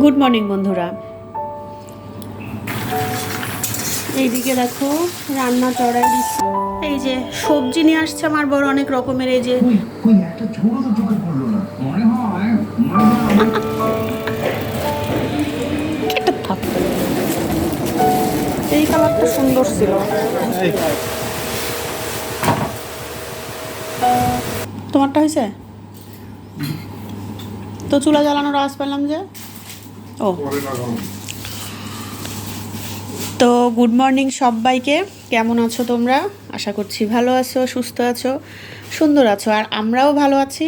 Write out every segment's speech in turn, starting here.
Good morning বন্ধুরা। এইদিকে দেখো রান্না চড়াই দিচ্ছে। এই যে সবজি নিয়ে আসছে আমার বড় অনেক রকমের এই যে এই কালারটা সুন্দর ছিল। তোমারটা হয়েছে? তো চুলা জ্বালানোর আওয়াজ পেলাম যে? ও। তো গুড মর্নিং সবাইকে। কেমন আছো তোমরা? আশা করছি ভালো আছো, সুস্থ আছো, সুন্দর আছো, আর আমরাও ভালো আছি।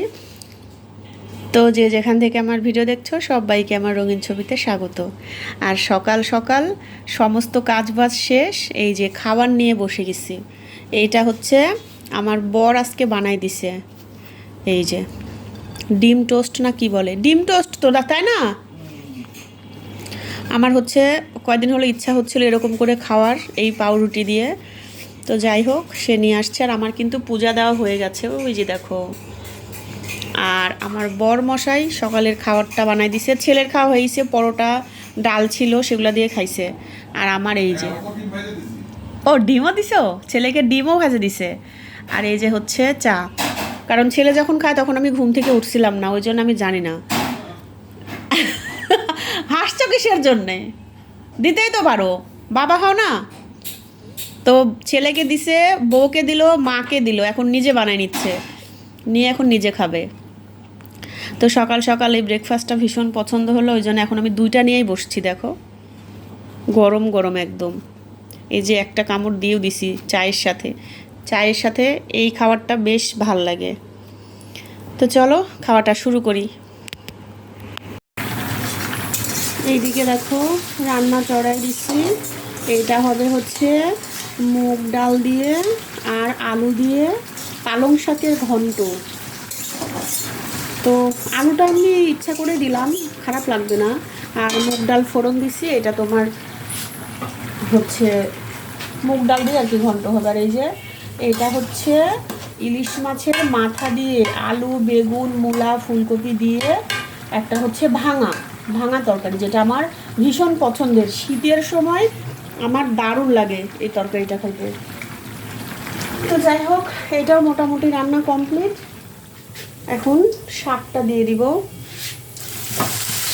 তো যে যেখান থেকে আমার ভিডিও দেখছ, সবাইকে আমার রঙিন ছবিতে স্বাগত। আর সকাল সকাল সমস্ত কাজবাজ শেষ, এই যে খাবার নিয়ে বসে গেছি। এইটা হচ্ছে আমার বর আজকে বানাই দিছে। এই যে, ডিম টোস্ট না কি বলে? ডিম টোস্ট তোরা তাই না? আমার হচ্ছে কয়দিন হলো ইচ্ছা হচ্ছিল এরকম করে খাওয়ার এই পাউরুটি দিয়ে। তো যাই হোক, সে নিয়ে আসছে আর আমার কিন্তু পূজা দেওয়া হয়ে গেছে। ওই যে দেখো। আর আমার বর মশাই সকালের খাবারটা বানাই দিছে। ছেলের খাওয়া হয়েছে, পরোটা, ডাল ছিল, সেগুলো দিয়ে খাইছে। আর আমার এই যে ও, ডিমও দিছো? ছেলেকে ডিমও ভাজে দিছে। আর এই যে হচ্ছে চা। কারণ ছেলে যখন খায়, তখন আমি ঘুম থেকে উঠছিলাম না, ওই জন্য আমি জানি না। কিসের জন্যে। দিতেই তো পারো। বাবা হও না। তো ছেলেকে দিছে, বউকে দিল, মাকে দিল, এখন নিজে বানায় নিচ্ছে। নিয়ে এখন নিজে খাবে। তো সকাল সকাল এই ব্রেকফাস্টটা ভীষণ পছন্দ হলো, ওই জন্য এখন আমি দুইটা নিয়েই বসছি, দেখো। গরম গরম একদম। এই যে একটা কামড় দিয়েও দিছি চায়ের সাথে। চায়ের সাথে এই খাবারটা বেশ ভালো লাগে। তো চলো, খাওয়াটা শুরু করি। এইদিকে দেখো রান্না চড়াই দিচ্ছি। এইটা হবে হচ্ছে মুগ ডাল দিয়ে আর আলু দিয়ে পালং শাকের ঘন্ট। তো আলুটা আমি ইচ্ছা করে দিলাম, খারাপ লাগবে না। আর মুগ ডাল ফোড়ন দিছি, এটা তোমার হচ্ছে মুগ ডাল দিয়ে আর কি ঘন্ট হবে। আর এই যে এটা হচ্ছে ইলিশ মাছের মাথা দিয়ে আলু, বেগুন, মূলা, ফুলকপি দিয়ে একটা হচ্ছে ভাঙা। ভাঙা তরকারি, যেটা আমার ভীষণ পছন্দের। শীতের সময় আমার দারুণ লাগে এই তরকারিটা খাইতে তো যাই হোক, এটাও মোটামুটি রান্না কমপ্লিট এখন শাকটা দিয়ে দিব।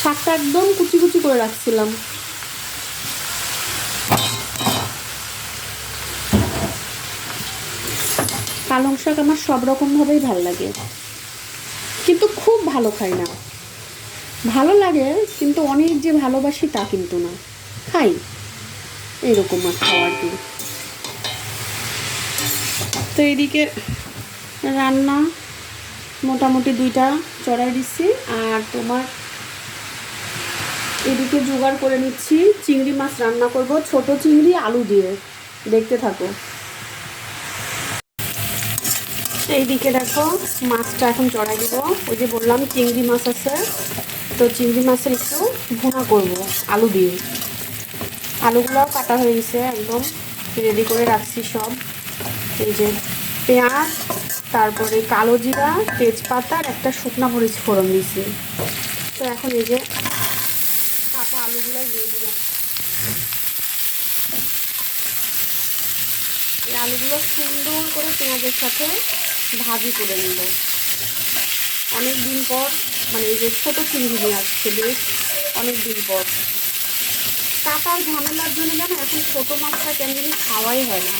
শাকটা একদম কুচি কুচি করে রাখছিলাম। পালং শাক আমার সব রকমভাবেই ভালো লাগে। কিন্তু খুব ভালো খাই না। ভালো লাগে, কিন্তু অনেক যে ভালোবাসি তা কিন্তু না। খাই। এরকম আর খাওয়ার কি। তো এদিকে রান্না, মোটামুটি দুইটা চড়াই দিচ্ছি, আর তোমার এদিকে জোগাড় করে নিচ্ছি, চিংড়ি মাছ রান্না করব, ছোট চিংড়ি, আলু দিয়ে। দেখতে থাকো। এইদিকে দেখো, মাছটা এখন চড়াই দিব। ওই যে বললাম, চিংড়ি মাছ আছে। তো চিংড়ি মাছের একটু ভুনা করব, আলু দিয়ে। আলুগুলোও কাটা হয়ে গেছে একদম রেডি করে রাখছি সব। এই যে পেঁয়াজ, তারপরে কালো জিরা, তেজপাতা আর একটা শুকনো মরিচ ফোড়ন দিয়েছি। তো এখন এই যে কাটা আলুগুলো দিয়ে দিলাম। এই আলুগুলো সুন্দর করে পেঁয়াজের সাথে ভাজি করে নেব। অনেক দিন পর মানে এই যে ছোটো চিংড়ি নিয়ে আসছে বেশ অনেক দিন পর। কাটার ঝামেলার জন্য জানো এখন ছোটো মাছটা কেন জানি খাওয়াই হয় না।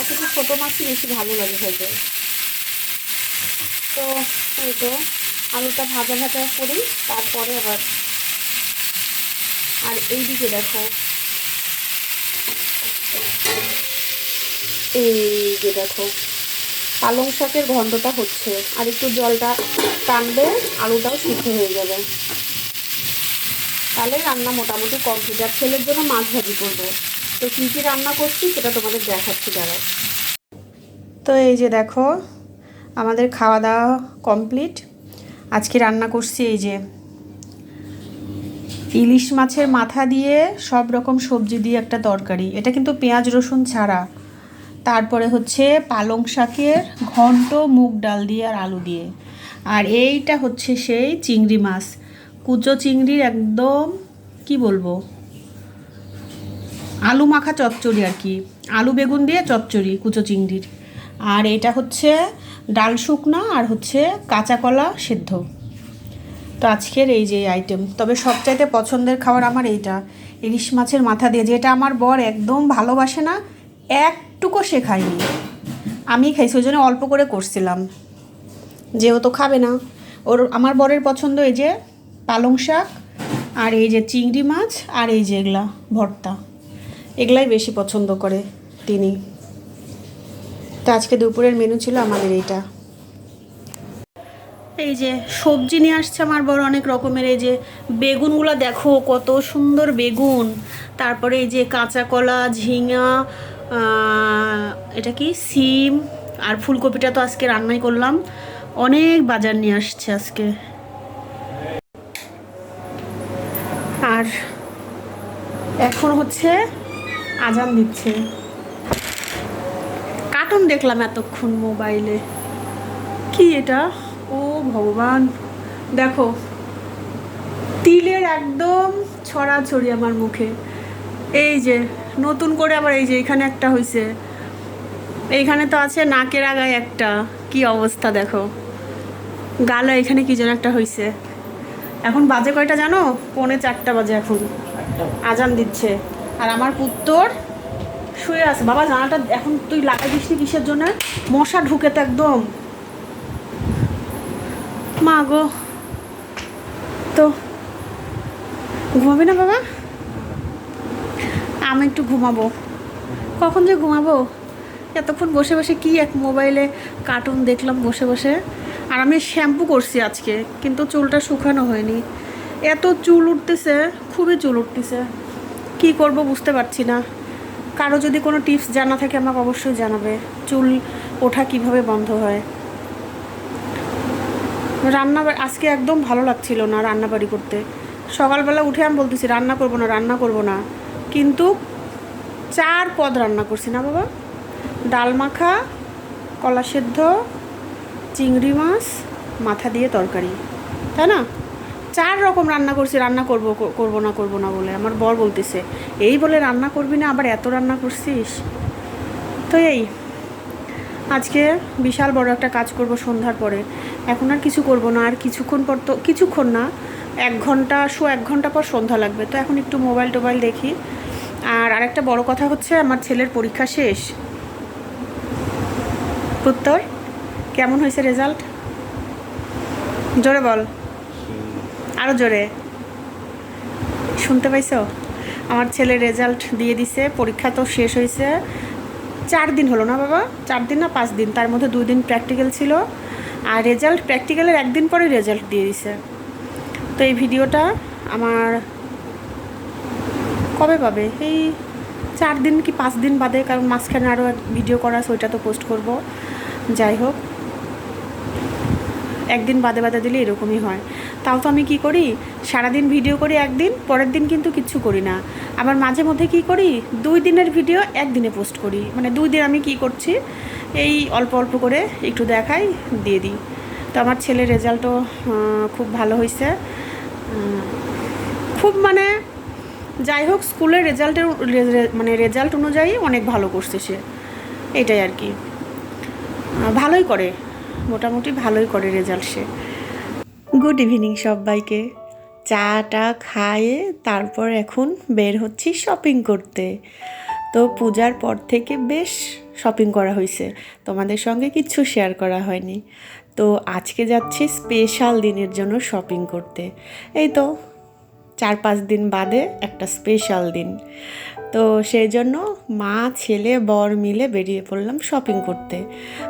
অথচ ছোটো মাছই বেশি ভালো লাগে খেতে। তো এই তো আলুটা ভাজা ভাজা করি, তারপরে আবার আর এইদিকে দেখো। এই যে দেখো। পালং শাকের ঘন্টটা হচ্ছে। আর একটু জলটা টানবে, আলুটাও সিদ্ধ হয়ে যাবে। তাহলে রান্না মোটামুটি কমপ্লিট আর ছেলের জন্য মাছ ভাজি করব। তো কী কী রান্না করছি সেটা তোমাদের দেখাচ্ছি যারা তো এই যে দেখো, আমাদের খাওয়া দাওয়া কমপ্লিট আজকে রান্না করছি এই যে ইলিশ মাছের মাথা দিয়ে সব রকম সবজি দিয়ে একটা তরকারি। এটা কিন্তু পেঁয়াজ, রসুন ছাড়া। তারপরে হচ্ছে পালং শাকের ঘন্ট, মুগ ডাল দিয়ে আর আলু দিয়ে। আর এইটা হচ্ছে সেই চিংড়ি মাছ। কুচো চিংড়ির একদম, কি বলব? আলু মাখা চচ্চড়ি আর কি। আলু বেগুন দিয়ে চচ্চড়ি, কুচো চিংড়ির। আর এটা হচ্ছে ডাল শুকনা আর হচ্ছে কাঁচা কলা সেদ্ধ। তো আজকের এই যে আইটেম তবে সবচাইতে পছন্দের খাবার আমার এইটা, ইলিশ মাছের মাথা দিয়ে, যেটা আমার বর একদম ভালোবাসে না একটুকু সে খায়নি। আমি খাইছি, ওই জন্য অল্প করে করছিলাম। যেহেতু খাবে না। ওর, আমার বরের পছন্দ এই যে পালং শাক আর এই যে চিংড়ি মাছ আর এই যে এগুলা ভর্তা। এগুলাই বেশি পছন্দ করে তিনি। তো আজকে দুপুরের মেনু ছিল আমাদের এইটা। এই যে সবজি নিয়ে আসছে আমার বড় অনেক রকমের। এই যে বেগুনগুলো দেখো কত সুন্দর বেগুন। তারপরে এই যে কাঁচা কলা, ঝিঙা এটা কি? সিম আর ফুলকপিটা তো আজকে রান্নাই করলাম। অনেক বাজার নিয়ে আসছে আজকে। আর এখন হচ্ছে আজান দিচ্ছে। কার্টুন দেখলাম এতক্ষণ মোবাইলে। কি এটা? ও ভগবান। দেখো, তিলের একদম ছড়াছড়ি আমার মুখে। এই যে নতুন করে আবার এই যে এখানে একটা হয়েছে এইখানে তো আছে নাকের আগায় একটা। কি অবস্থা দেখো। গালে এখানে কি যেন একটা হয়েছে এখন বাজে কয়টা জানো? পৌনে চারটা বাজে এখন। আজান দিচ্ছে। আর আমার পুত্তর শুয়ে আছে। বাবা জানাটা এখন তুই লাগাই দিস কিসের জন্য? মশা ঢুকে তো একদম। মা গো। তো, ঘুমাবি না বাবা? আমি একটু ঘুমাবো। কখন যে ঘুমাবো? এতক্ষণ বসে বসে কি এক মোবাইলে কার্টুন দেখলাম বসে বসে। আর আমি শ্যাম্পু করছি আজকে, কিন্তু চুলটা শুকানো হয়নি। এত চুল উঠতেছে, খুবই চুল উঠতেছে। কি করব বুঝতে পারছি না। কারও যদি কোনো টিপস জানা থাকে আমাকে অবশ্যই জানাবে। চুল ওঠা কীভাবে বন্ধ হয়। রান্না আজকে একদম ভালো লাগছিল না রান্নাবাড়ি করতে। সকালবেলা উঠে আমি বলতেছি, রান্না করব না, রান্না করব না। কিন্তু চার পদ রান্না করছি না বাবা? ডাল মাখা, কলা সেদ্ধ, চিংড়ি মাছ, মাথা দিয়ে তরকারি। তাই না? চার রকম রান্না করছি, রান্না করব করব না করব না বলে। আমার বর বলতেছে, এই বলে রান্না করবি না, আবার এত রান্না করছিস? তো এই, আজকে বিশাল বড় একটা কাজ করব সন্ধ্যার পরে। এখন আর কিছু করব না, আর কিছুক্ষণ পর তো, কিছুক্ষণ না, এক ঘণ্টা, শো, এক ঘণ্টা পর সন্ধ্যা লাগবে। তো এখন একটু মোবাইল টোবাইল দেখি আর আরেকটা বড় কথা হচ্ছে, আমার ছেলের পরীক্ষা শেষ। উত্তর কেমন হয়েছে রেজাল্ট জোরে বল। আরও জোরে। শুনতে পাইছো? আমার ছেলে রেজাল্ট দিয়ে দিছে, পরীক্ষা তো শেষ হয়েছে। চার দিন হলো না বাবা? চার দিন না পাঁচ দিন? তার মধ্যে দুই দিন প্র্যাকটিক্যাল ছিল। আর রেজাল্ট প্র্যাকটিক্যালের একদিন পরে রেজাল্ট দিয়ে দিছে। তো এই ভিডিওটা আমার কবে পাবে? এই চার দিন কি পাঁচ দিন বাদে, কারণ মাঝখানে আরও ভিডিও করা ওইটা তো পোস্ট করব। যাই হোক। একদিন বাদে বাদে দিলে এরকমই হয়। তাও তো আমি কি করি? সারাদিন ভিডিও করি একদিন, পরের দিন কিন্তু কিচ্ছু করি না। আবার মাঝে মধ্যে কি করি? দুই দিনের ভিডিও একদিনে পোস্ট করি। মানে দুই দিন আমি কি করছি? এই অল্প অল্প করে একটু দেখাই, দিয়ে দিই। তো আমার ছেলের রেজাল্টও খুব ভালো হয়েছে খুব মানে যাই হোক, স্কুলের রেজাল্টের মানে রেজাল্ট অনুযায়ী অনেক ভালো করছে সে। এটাই আর কি। ভালোই করে। মোটামুটি ভালোই করে রেজাল্ট সে। গুড ইভিনিং সবাইকে। চাটা খায়ে তারপর এখন বের হচ্ছি শপিং করতে। তো পূজার পর থেকে বেশ শপিং করা হয়েছে তোমাদের সঙ্গে কিচ্ছু শেয়ার করা হয়নি। তো আজকে যাচ্ছি স্পেশাল দিনের জন্য শপিং করতে। এই তো চার পাঁচ দিন বাদে একটা স্পেশাল দিন। তো সেই জন্য মা, ছেলে, বর মিলে বেরিয়ে পড়লাম শপিং করতে।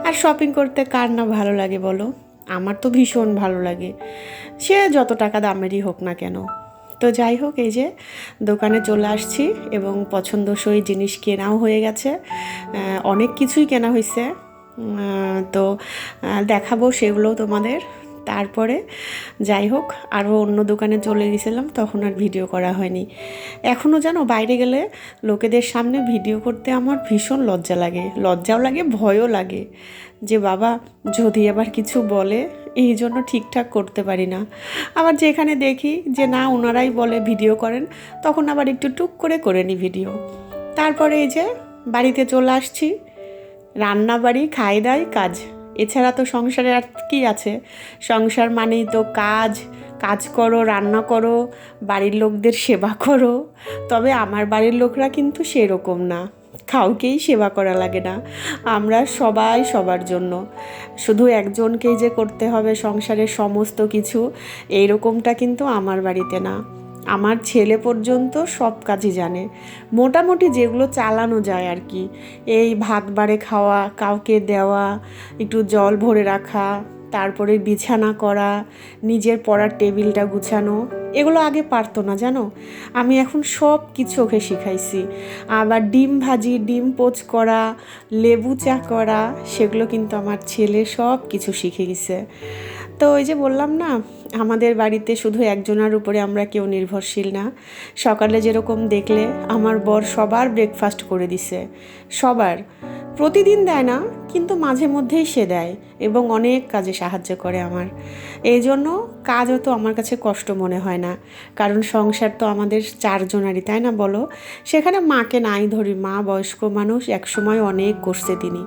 আর শপিং করতে কার না ভালো লাগে বলো? আমার তো ভীষণ ভালো লাগে। সে যত টাকা দামেরই হোক না কেন। তো যাই হোক, এই যে দোকানে চলে আসছি এবং পছন্দসই জিনিস কেনাও হয়ে গেছে। অনেক কিছুই কেনা হয়েছে তো দেখাবো সেগুলো তোমাদের। তারপরে যাই হোক, আরও অন্য দোকানে চলে গেছিলাম, তখন আর ভিডিও করা হয়নি। এখনও জানো, বাইরে গেলে লোকেদের সামনে ভিডিও করতে আমার ভীষণ লজ্জা লাগে। লজ্জাও লাগে, ভয়ও লাগে। যে বাবা, যদি আবার কিছু বলে, এই জন্য ঠিকঠাক করতে পারি না। আবার যেখানে দেখি যে না, ওনারাই বলে ভিডিও করেন, তখন আবার একটু টুক করে করে নিই ভিডিও। তারপরে এই যে বাড়িতে চলে আসছি। রান্না বাড়ি খাই দাই কাজ। এছাড়া তো সংসারে আর কি আছে? সংসার মানেই তো কাজ কাজ করো, রান্না করো, বাড়ির লোকদের সেবা করো। তবে আমার বাড়ির লোকরা কিন্তু সেরকম না। কাউকেই সেবা করা লাগে না। আমরা সবাই সবার জন্য। শুধু একজনকেই যে করতে হবে সংসারের সমস্ত কিছু, এইরকমটা কিন্তু আমার বাড়িতে না। আমার ছেলে পর্যন্ত সব কাজই জানে। মোটামুটি যেগুলো চালানো যায় আর কি। এই ভাত বাড়ে খাওয়া, কাউকে দেওয়া, একটু জল ভরে রাখা তারপরে বিছানা করা, নিজের পড়ার টেবিলটা গুছানো, এগুলো আগে পারতো না, জানো? আমি এখন সব কিছু ওকে শিখাইছি। আবার ডিম ভাজি, ডিম পোচ করা, লেবু চা করা, সেগুলো কিন্তু আমার ছেলে সব কিছু শিখে গেছে। তো ওই যে বললাম না, আমাদের বাড়িতে শুধু একজনের উপরে আমরা কেউ নির্ভরশীল না। সকালে যেরকম দেখলে আমার বর সবার ব্রেকফাস্ট করে দিছে। সবার। প্রতিদিন দেয় না, কিন্তু মাঝে মধ্যেই সে দেয় এবং অনেক কাজে সাহায্য করে আমার। এই জন্য কাজও তো আমার কাছে কষ্ট মনে হয় না, কারণ সংসার তো আমাদের চারজনারই, তাই না বলো? সেখানে মাকে নাই ধরি মা বয়স্ক মানুষ একসময় অনেক করছে তিনি,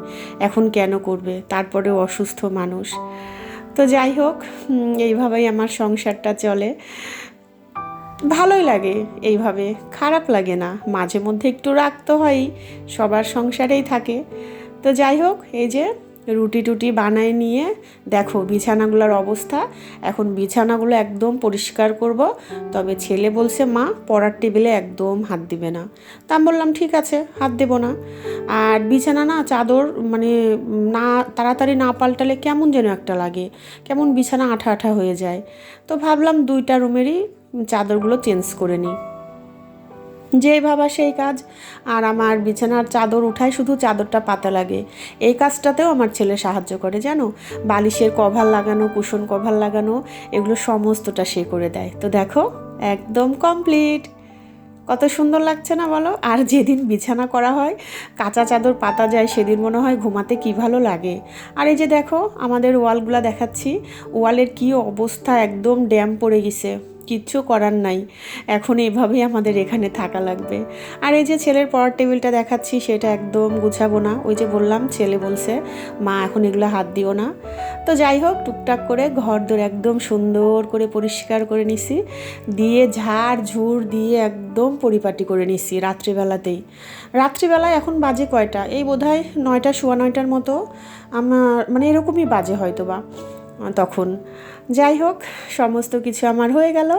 এখন কেন করবে? তারপরেও অসুস্থ মানুষ। তো যাই হোক এইভাবেই আমার সংসারটা চলে। ভালোই লাগে এইভাবে, খারাপ লাগে না। মাঝে মধ্যে একটু রাখতে হয়ই, সবার সংসারেই থাকে। তো যাই হোক, এই যে রুটি টুটি বানায় নিয়ে, দেখো বিছানাগুলোর অবস্থা। এখন বিছানাগুলো একদম পরিষ্কার করব, তবে ছেলে বলছে, মা, পড়ার টেবিলে একদম হাত দিবে না। তা আমি বললাম, ঠিক আছে, হাত দেব না। আর বিছানা না চাদর মানে না, তাড়াতাড়ি না পাল্টালে কেমন যেন একটা লাগে, কেমন বিছানা আঠা আঠা হয়ে যায়। তো ভাবলাম দুইটা রুমেরই চাদরগুলো চেঞ্জ করে নিই। যেই ভাবা সেই কাজ। আর আমার বিছানার চাদর উঠায় শুধু চাদরটা পাতা লাগে। এই কাজটাতেও আমার ছেলে সাহায্য করে, জানো? বালিশের কভার লাগানো, কুশন কভার লাগানো, এগুলো সমস্তটা সে করে দেয়। তো দেখো, একদম কমপ্লিট। কত সুন্দর লাগছে না বলো? আর যেদিন বিছানা করা হয়, কাঁচা চাদর পাতা যায়, সেদিন মনে হয় ঘুমাতে কি ভালো লাগে। আর এই যে দেখো, আমাদের ওয়ালগুলো দেখাচ্ছি। ওয়ালের কি অবস্থা, একদম ড্যাম পড়ে গেছে। কিচ্ছু করার নাই। এখন এভাবেই আমাদের এখানে থাকা লাগবে। আর এই যে ছেলের পড়ার টেবিলটা দেখাচ্ছি, সেটা একদম গুছাবো না। ওই যে বললাম, ছেলে বলছে, মা, এখন এগুলো হাত দিও না। তো যাই হোক, টুকটাক করে ঘর দোর একদম সুন্দর করে পরিষ্কার করে নিছি। দিয়ে ঝাড়, ঝুড় দিয়ে একদম পরিপাটি করে নিছি রাত্রিবেলাতেই। রাত্রিবেলায় এখন বাজে কয়টা? এই বোধহয় নয়টা, সোয়া নয়টার মতো। আমার মানে এরকমই বাজে হয়তো বা তখন। যাই হোক সমস্ত কিছু আমার হয়ে গেল।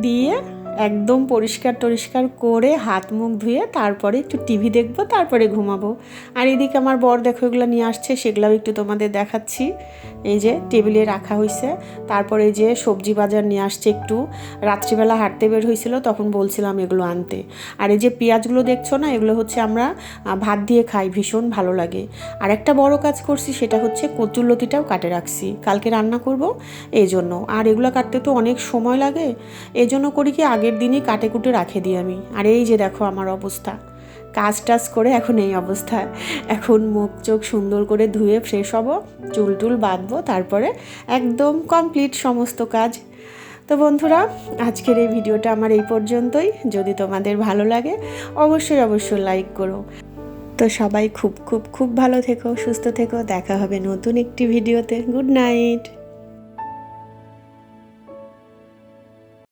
দিয়ে একদম পরিষ্কার টরিষ্কার করে হাত মুখ ধুয়ে তারপরে একটু টিভি দেখব, তারপরে ঘুমাবো। আর এদিকে আমার বর দেখো এগুলো নিয়ে আসছে, সেগুলোও একটু তোমাদের দেখাচ্ছি। এই যে টেবিলে রাখা হয়েছে তারপরে যে সবজি বাজার নিয়ে আসছে একটু। রাত্রিবেলা হাঁটতে বের হয়েছিল তখন বলছিলাম এগুলো আনতে। আর এই যে পেঁয়াজগুলো দেখছ না, এগুলো হচ্ছে আমরা ভাত দিয়ে খাই, ভীষণ ভালো লাগে। আর একটা বড় কাজ করছি, সেটা হচ্ছে কচুরলতিটাও কাটে রাখছি। কালকে রান্না করব, এই জন্য। আর এগুলো কাটতে তো অনেক সময় লাগে। এই জন্য করি কি আগের দিনই কাটে কুটে রাখে দিই আমি। আর এই যে দেখো আমার অবস্থা। কাজ টাজ করে এখন এই অবস্থা। এখন মুখ চোখ সুন্দর করে ধুয়ে ফ্রেশ হব, চুল টুল বাঁধবো, তারপরে একদম কমপ্লিট সমস্ত কাজ। তো বন্ধুরা, আজকের এই ভিডিওটা আমার এই পর্যন্তই। যদি তোমাদের ভালো লাগে, অবশ্যই অবশ্যই লাইক করো। তো সবাই খুব খুব খুব ভালো থেকো, সুস্থ থেকো। দেখা হবে নতুন একটি ভিডিওতে। Good night